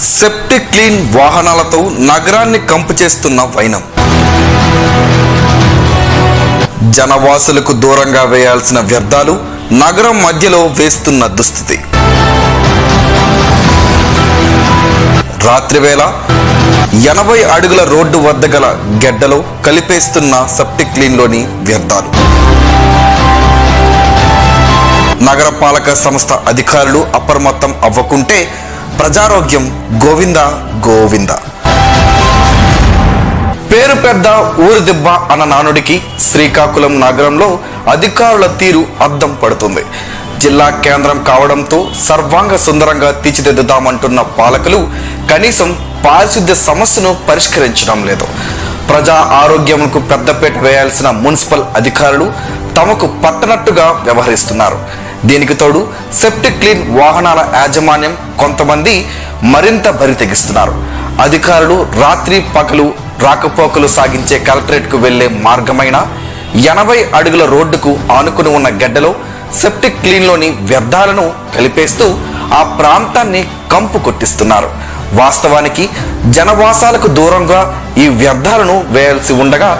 Septic clean వాహనాలతో నగరాన్ని కంపు చేస్తున్న వైనం. జనవాసులకు దూరంగా వేయాల్సిన వ్యర్థాలు నగరం మధ్యలో వేస్తున్న దుస్థితి. రాత్రివేళ ఎనభై అడుగుల రోడ్డు వద్ద గల గెడ్డలో కలిపేస్తున్న సెప్టిక్ క్లీన్లోని వ్యర్థాలు. నగరపాలక సంస్థ అధికారులు అప్రమత్తం అవ్వకుంటే ప్రజారోగ్యం గోవింద గోవింద. పేరు పెద్ద ఊరు దెబ్బ అన్న నానుడికి శ్రీకాకుళం నగరంలో అధికారుల తీరు అద్దం పడుతుంది. జిల్లా కేంద్రం కావడంతో సర్వాంగ సుందరంగా తీర్చిదిద్దుదామంటున్న పాలకులు కనీసం పారిశుద్ధ్య సమస్యను పరిష్కరించడం లేదు. ప్రజా ఆరోగ్యంకు పెద్దపేట వేయాల్సిన మున్సిపల్ అధికారులు తమకు పట్టనట్టుగా వ్యవహరిస్తున్నారు. దీనికి తోడు సెప్టిక్ క్లీన్ వాహనాల యాజమాన్యం కొంతమంది మరింత బరి తెగిస్తున్నారు. అధికారులు రాత్రి పగలు రాకపోకలు సాగించే కలెక్టరేట్కు వెళ్ళే మార్గమైన ఎనభై అడుగుల రోడ్డుకు ఆనుకుని ఉన్న గడ్డలో సెప్టిక్ క్లీన్లోని వ్యర్థాలను కలిపేస్తూ ఆ ప్రాంతాన్ని కంపు కొట్టిస్తున్నారు. వాస్తవానికి జనవాసాలకు దూరంగా ఈ వ్యర్థాలను వేయాల్సి ఉండగా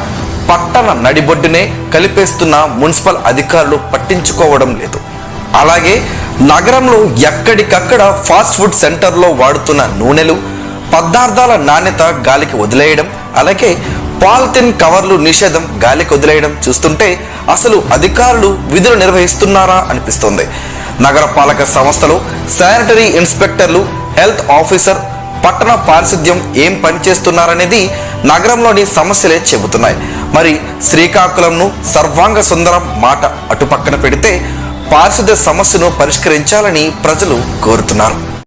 పట్టణ నడిబొడ్డునే కలిపేస్తున్న మున్సిపల్ అధికారులు పట్టించుకోవడం లేదు. అలాగే నగరంలో ఎక్కడికక్కడ ఫాస్ట్ ఫుడ్ సెంటర్లో వాడుతున్న నూనెలు పదార్థాల నాణ్యత గాలికి వదిలేయడం అలాగే పాలిథిన్ కవర్లు నిషేధం గాలికి వదిలేయడం చూస్తుంటే అసలు అధికారులు విధులు నిర్వహిస్తున్నారా అనిపిస్తుంది. నగరపాలక సంస్థలు శానిటరీ ఇన్స్పెక్టర్లు హెల్త్ ఆఫీసర్ పట్టణ పారిశుద్ధ్యం ఏం పనిచేస్తున్నారనేది నగరంలోని సమస్యలే చెబుతున్నాయి. మరి శ్రీకాకుళంను సర్వాంగ సుందరం మాట అటుపక్కన పెడితే పారిశుద్ధ్య సమస్యను పరిష్కరించాలని ప్రజలు కోరుతున్నారు.